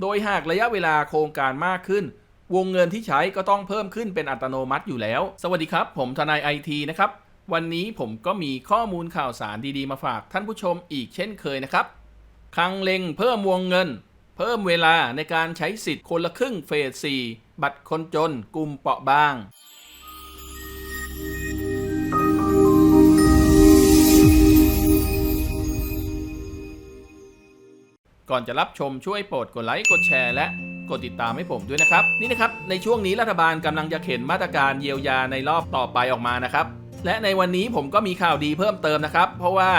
โดยหากระยะเวลาโครงการมากขึ้น วงเงินที่ใช้ก็ต้องเพิ่มขึ้นเป็นอัตโนมัติอยู่แล้ว สวัสดีครับ ผมทนายไอทีนะครับวันนี้ผมก็มีข้อมูลข่าวสารดีๆ มาฝากท่านผู้ชมอีกเช่นเคยนะครับคลังเล็งเพิ่มวงเงิน เพิ่มเวลาในการใช้สิทธิ์คนละครึ่งเฟส 4 บัตรคนจนกลุ่มเปราะบาง ก่อนจะรับชมช่วยโปรดกดไลค์กดแชร์และกดติดตามให้ผมด้วยนะครับ นี่นะครับ ในช่วงนี้รัฐบาลกำลังจะเข็นมาตรการเยียวยาในรอบต่อไปออกมานะครับ และในวันนี้ผมก็มีข่าวดีเพิ่มเติมนะครับ เพราะว่า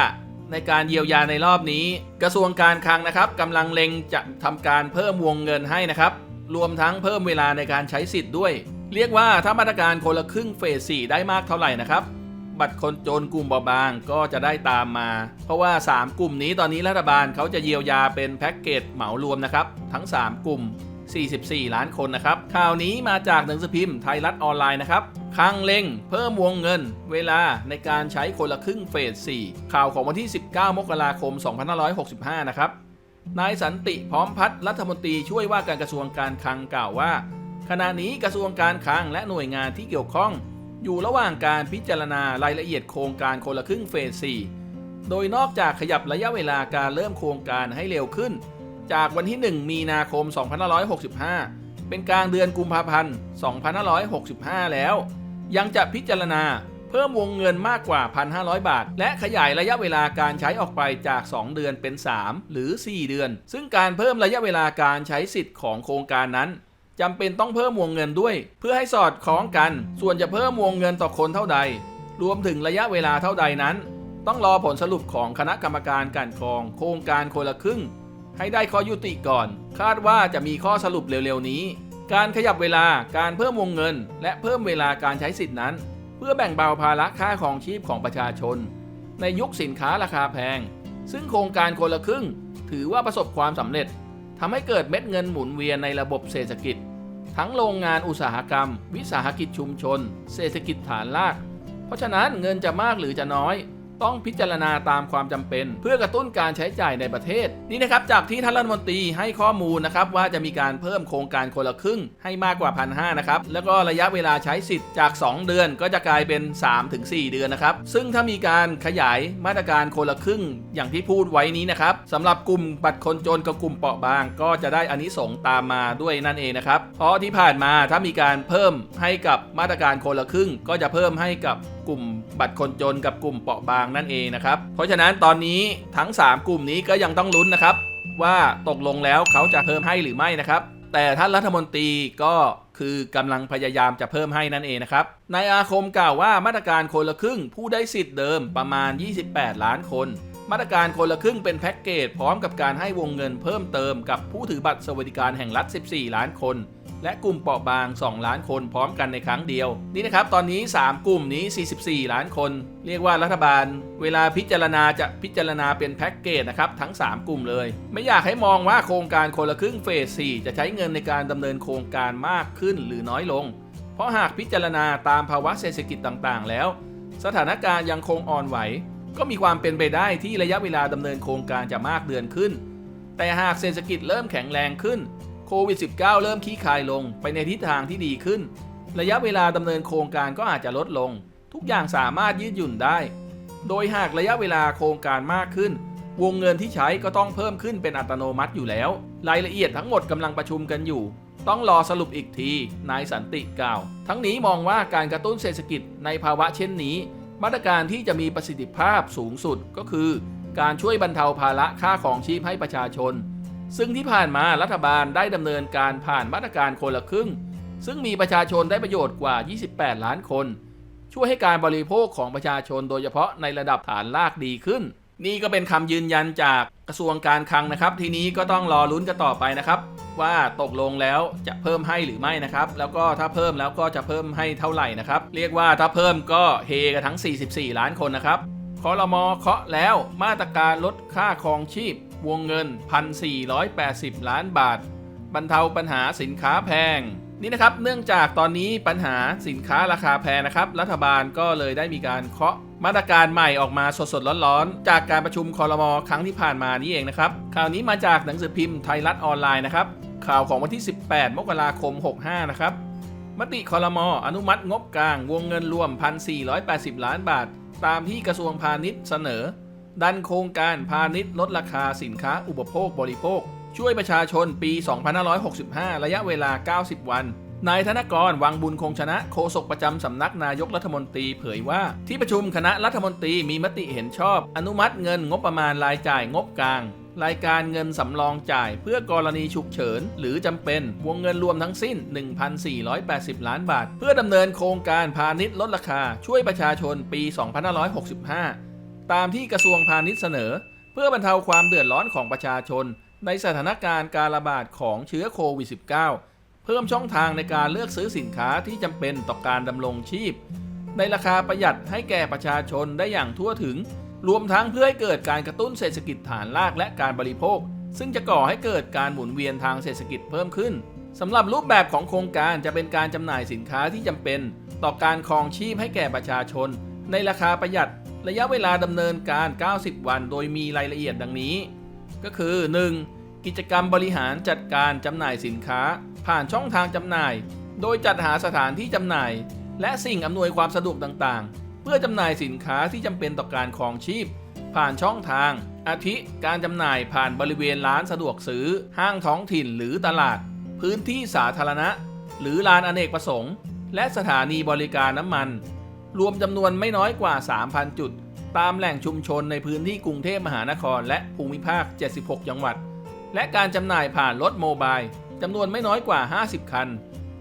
ในการเยียวยาในรอบนี้ กระทรวงการคลังนะครับกำลังเล็งจะทำการเพิ่มวงเงินให้นะครับ รวมทั้งเพิ่มเวลาในการใช้สิทธิ์ด้วย เรียกว่าถ้ามาตรการคนละครึ่งเฟส4ได้มากเท่าไหร่นะครับ บัตรคนจนกลุ่มเบาบางก็จะได้ตามมา เพราะว่า 3 กลุ่มนี้ตอนนี้รัฐบาลเขาจะเยียวยาเป็นแพ็กเกจเหมารวมนะครับ ทั้ง 3 กลุ่ม 44 ล้านคนนะครับ ข่าวนี้มาจากหนังสือพิมพ์ไทยรัฐออนไลน์นะครับคังเล็งเพิ่มวงเงิน เวลาในการใช้คนละครึ่งเฟส 4 ข่าวของวันที่ 19 มกราคม 2565 นะครับ นายสันติพร้อมพัฒน์รัฐมนตรีช่วยว่าการกระทรวงการคลังกล่าวว่า ขณะนี้กระทรวงการคลังและหน่วยงานที่เกี่ยวข้อง อยู่ระหว่างการพิจารณารายละเอียดโครงการคนละครึ่งเฟส 4 โดยนอกจากขยับระยะเวลาการเริ่มโครงการให้เร็วขึ้น จากวันที่ 1 มีนาคม 2565 เป็นกลางเดือนกุมภาพันธ์ 2565 แล้ว ยังจะพิจารณาเพิ่มวงเงินมากกว่า 1,500 บาท และขยายระยะเวลาการใช้ออกไปจาก 2 เดือนเป็น 3 หรือ 4 เดือน ซึ่งการเพิ่มระยะเวลาการใช้สิทธิ์ของโครงการนั้น จำเป็นต้องเพิ่มวงเงินด้วย เพื่อให้สอดคล้องกัน ส่วนจะเพิ่มวงเงินต่อคนเท่าใด รวมถึงระยะเวลาเท่าใดนั้น ต้องรอผลสรุปของคณะกรรมการกลันกรอง โครงการคนละครึ่ง ให้ได้ข้อยุติก่อน คาดว่าจะมีข้อสรุปเร็วๆนี้ การขยับเวลาการเพิ่มวงเงิน และเพิ่มเวลาการใช้สิทธินั้น เพื่อแบ่งเบาภาระค่าของชีพของประชาชน ในยุคสินค้าราคาแพง ซึ่งโครงการคนละครึ่ง ถือว่าประสบความสำเร็จทำให้เกิดเม็ดเงินหมุนเวียนในระบบเศรษฐกิจ ทั้งโรงงานอุตสาหกรรม วิสาหกิจชุมชน เศรษฐกิจฐานราก เพราะฉะนั้นเงินจะมากหรือจะน้อย ต้องพิจารณาตามความจำเป็น เพื่อกระตุ้นการใช้จ่ายในประเทศ นี่นะครับจากที่ท่านรัฐมนตรีให้ข้อมูลนะครับว่าจะมีการเพิ่มโครงการคนละครึ่งให้มากกว่าพันห้านะครับแล้วก็ระยะเวลาใช้สิทธิ์จาก 2 เดือนก็จะกลายเป็น 3-4 เดือนนะครับซึ่งถ้ามีการขยายมาตรการคนละครึ่ง อย่างที่พูดไว้นี้นะครับสำหรับกลุ่มบัตรคนจนกับกลุ่มเปราะบาง ก็จะได้อานิสงส์ตามมาด้วยนั่นเองนะครับเพราะที่ผ่านมาถ้ามีการเพิ่มให้กับมาตรการคนละครึ่ง ก็จะเพิ่มให้กับ กลุ่มบัตรคนจนกับกลุ่มเปราะบางนั่นเองนะครับ เพราะฉะนั้นตอนนี้ทั้ง 3 กลุ่มนี้ก็ยังต้องลุ้นนะครับ ว่าตกลงแล้วเขาจะเพิ่มให้หรือไม่นะครับ แต่ท่านรัฐมนตรีก็คือกำลังพยายามจะเพิ่มให้นั่นเองนะครับนายอาคมกล่าวว่ามาตรการคนละครึ่งผู้ได้สิทธิ์เดิมประมาณ 28 ล้านคนมาตรการคนละครึ่งเป็นแพ็กเกจพร้อมกับการให้วงเงินเพิ่มเติมกับผู้ถือบัตรสวัสดิการแห่งรัฐ 14 ล้านคน และกลุ่มเปราะบาง 2 ล้านคนพร้อมกันในครั้งเดียว นี่นะครับ ตอนนี้ 3 กลุ่มนี้ 44 ล้านคน เรียกว่ารัฐบาล เวลาพิจารณาจะพิจารณาเป็นแพ็กเกจนะครับ ทั้ง 3 กลุ่มเลย ไม่อยากให้มองว่าโครงการคนละครึ่งเฟส 4 จะใช้เงินในการดำเนินโครงการมากขึ้นหรือน้อยลง เพราะหากพิจารณาตามภาวะเศรษฐกิจต่างๆ แล้ว สถานการณ์ยังคงอ่อนไหว ก็มีความเป็นไปได้ที่ระยะเวลาดำเนินโครงการจะมากเดือนขึ้น แต่หากเศรษฐกิจเริ่มแข็งแรงขึ้น โควิด -19 เริ่มขี้คายลงไปในทิศทางที่ดีขึ้น ระยะเวลาดำเนินโครงการก็อาจจะลดลง ทุกอย่างสามารถยืดหยุ่นได้ โดยหากระยะเวลาโครงการมากขึ้น วงเงินที่ใช้ก็ต้องเพิ่มขึ้นเป็นอัตโนมัติอยู่แล้ว รายละเอียดทั้งหมดกำลังประชุมกันอยู่ ต้องรอสรุปอีกที นายสันติกล่าว ทั้งนี้มองว่าการกระตุ้นเศรษฐกิจในภาวะเช่นนี้ มาตรการที่จะมีประสิทธิภาพสูงสุดก็คือ การช่วยบรรเทาภาระค่าของชีพให้ประชาชน ซึ่งที่ผ่านมารัฐบาลได้ดำเนินการผ่านมาตรการคนละครึ่ง ซึ่งมีประชาชนได้ประโยชน์กว่า 28 ล้านคน ช่วยให้การบริโภคของประชาชนโดยเฉพาะในระดับฐานรากดีขึ้น นี่ก็เป็นคำยืนยันจากกระทรวงการคลังนะครับ ทีนี้ก็ต้องรอลุ้นกันต่อไปนะครับ ว่าตกลงแล้วจะเพิ่มให้หรือไม่นะครับ แล้วก็ถ้าเพิ่มแล้วก็จะเพิ่มให้เท่าไหร่นะครับ เรียกว่าถ้าเพิ่มก็เฮกันทั้ง 44 ล้านคนนะครับคอรมอเคาะแล้วมาตรการลดค่าครองชีพ วงเงิน 1,480 ล้านบาท บรรเทาปัญหาสินค้าแพง นี่นะครับ เนื่องจากตอนนี้ปัญหาสินค้าราคาแพงนะครับ รัฐบาลก็เลยได้มีการเคาะมาตรการใหม่ออกมาสดๆร้อนๆ จากการประชุมคอรมอครั้งที่ผ่านมานี่เองนะครับข่าวนี้มาจากหนังสือพิมพ์ไทยรัฐออนไลน์นะครับข่าวของวันที่ 18 มกราคม 65 นะครับ มติคอรมออนุมัติงบกลางวงเงินรวม 1,480 ล้านบาท ตามที่กระทรวงพาณิชย์เสนอ ดันโครงการพาณิชย์ลดราคาสินค้าอุปโภคบริโภค ช่วยประชาชนปี 2565 ระยะเวลา 90 วันนายธนกรวังบุญคงชนะโฆษกประจำสำนักนายกรัฐมนตรีเผยว่า ที่ประชุมคณะรัฐมนตรีมีมติเห็นชอบ อนุมัติเงินงบประมาณรายจ่ายงบกลาง รายการเงินสำรองจ่ายเพื่อกรณีฉุกเฉิน หรือจำเป็นวงเงินรวมทั้งสิ้น 1,480 ล้านบาท เพื่อดำเนินโครงการพาณิชย์ลดราคาช่วยประชาชนปี 2565 ตามที่กระทรวงพาณิชย์เสนอ เพื่อบรรเทาความเดือดร้อนของประชาชน ในสถานการณ์การระบาดของเชื้อโควิด -19 เพิ่มช่องทางในการเลือกซื้อสินค้าที่จำเป็นต่อการดำรงชีพ ในราคาประหยัดให้แก่ประชาชนได้อย่างทั่วถึง รวมทั้งเพื่อให้เกิดการกระตุ้นเศรษฐกิจฐานรากและการบริโภค ซึ่งจะก่อให้เกิดการหมุนเวียนทางเศรษฐกิจเพิ่มขึ้นสำหรับรูปแบบของโครงการจะเป็นการจำหน่ายสินค้าที่จำเป็น ต่อการครองชีพให้แก่ประชาชน ในราคาประหยัด ระยะเวลาดำเนินการ 90 วัน โดยมีรายละเอียดดังนี้ ก็คือ 1. กิจกรรมบริหารจัดการจำหน่ายสินค้า ผ่านช่องทางจำหน่าย โดยจัดหาสถานที่จำหน่าย และสิ่งอำนวยความสะดวกต่างๆ เพื่อจำหน่ายสินค้าที่จำเป็นต่อการครองชีพ ผ่านช่องทาง อาทิ การจำหน่ายผ่านบริเวณร้านสะดวกซื้อ ห้างท้องถิ่นหรือตลาด พื้นที่สาธารณะ หรือลานอเนกประสงค์ และสถานีบริการน้ำมัน รวมจำนวนไม่น้อยกว่า 3,000 จุด ตามแหล่งชุมชนในพื้นที่กรุงเทพมหานคร และภูมิภาค 76 จังหวัด และการจำหน่ายผ่านรถโมบายจำนวนไม่น้อยกว่า 50 คัน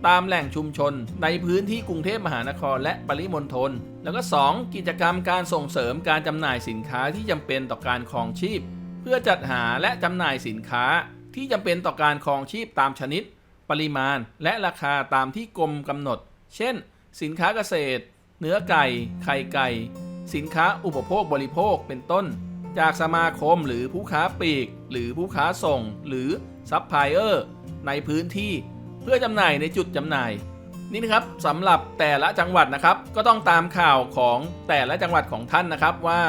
ตามแหล่งชุมชนในพื้นที่กรุงเทพมหานครและปริมณฑล แล้วก็ 2. กิจกรรมการส่งเสริมการจำหน่ายสินค้าที่จำเป็นต่อการครองชีพ เพื่อจัดหาและจำหน่ายสินค้าที่จำเป็นต่อการครองชีพตามชนิด ปริมาณ และราคาตามที่กรมกำหนด เช่น สินค้าเกษตร เนื้อไก่ ไข่ไก่ สินค้าอุปโภคบริโภคเป็นต้น จากสมาคมหรือผู้ค้าปลีก หรือผู้ค้าส่ง หรือซัพพลายเออร์ในพื้นที่เพื่อจำหน่ายในจุดจำหน่าย นี่นะครับสำหรับแต่ละจังหวัดนะครับ ก็ต้องตามข่าวของแต่ละจังหวัดของท่านนะครับว่า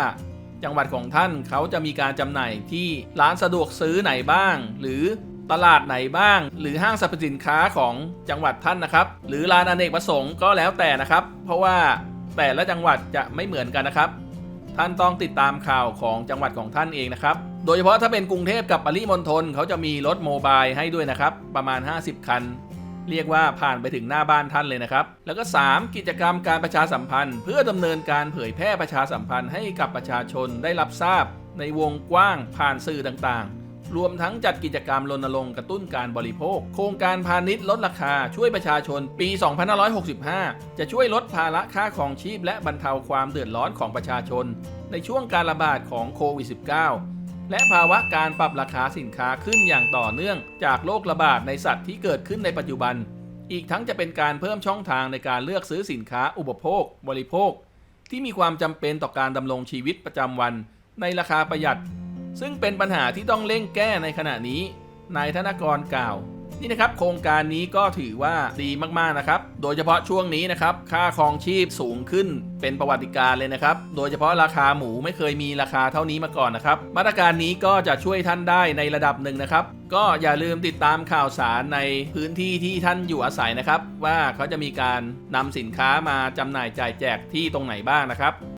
จังหวัดของท่านเขาจะมีการจำหน่ายที่ร้านสะดวกซื้อไหนบ้าง หรือ ตลาดไหนบ้าง หรือห้างสรรพสินค้าของจังหวัดท่านนะครับ หรือร้านอเนกประสงค์ก็แล้วแต่นะครับ เพราะว่าแต่ละจังหวัดจะไม่เหมือนกันนะครับ ท่านต้องติดตามข่าวของจังหวัดของท่านเองนะครับ โดยเฉพาะถ้าเป็นกรุงเทพกับปริมณฑลเขาจะมีรถโมบายให้ด้วยนะครับ ประมาณ 50 คันเรียกว่าผ่านไปถึงหน้าบ้านท่านเลยนะครับ แล้วก็ 3. กิจกรรมการประชาสัมพันธ์ เพื่อดำเนินการเผยแพร่ประชาสัมพันธ์ให้กับประชาชนได้รับทราบ ในวงกว้างผ่านสื่อต่างๆ รวมทั้งจัดกิจกรรมรณรงค์กระตุ้นการบริโภค โครงการพาณิชย์ลดราคาช่วยประชาชนปี 2565 จะช่วยลดภาระค่าครองชีพ และบรรเทาความเดือดร้อนของประชาชน ในช่วงการระบาดของโควิด -19 และภาวะการปรับราคาสินค้าขึ้นอย่างต่อเนื่อง จากโรคระบาดในสัตว์ที่เกิดขึ้นในปัจจุบัน อีกทั้งจะเป็นการเพิ่มช่องทางในการเลือกซื้อสินค้าอุปโภค บริโภค ที่มีความจำเป็นต่อการดำรงชีวิตประจำวัน ในราคาประหยัด ซึ่งเป็นปัญหาที่ต้องเร่งแก้ในขณะนี้นายธนกรกล่าว นี่นะครับ โครงการนี้ก็ถือว่าดีมากๆนะครับ โดยเฉพาะช่วงนี้นะครับ ค่าครองชีพสูงขึ้นเป็นประวัติการเลยนะครับ โดยเฉพาะราคาหมูไม่เคยมีราคาเท่านี้มาก่อนนะครับ มาตรการนี้ก็จะช่วยท่านได้ในระดับหนึ่งนะครับ ก็อย่าลืมติดตามข่าวสารในพื้นที่ที่ท่านอยู่อาศัยนะครับ ว่าเขาจะมีการนำสินค้ามาจำหน่ายจ่ายแจกที่ตรงไหนบ้างนะครับ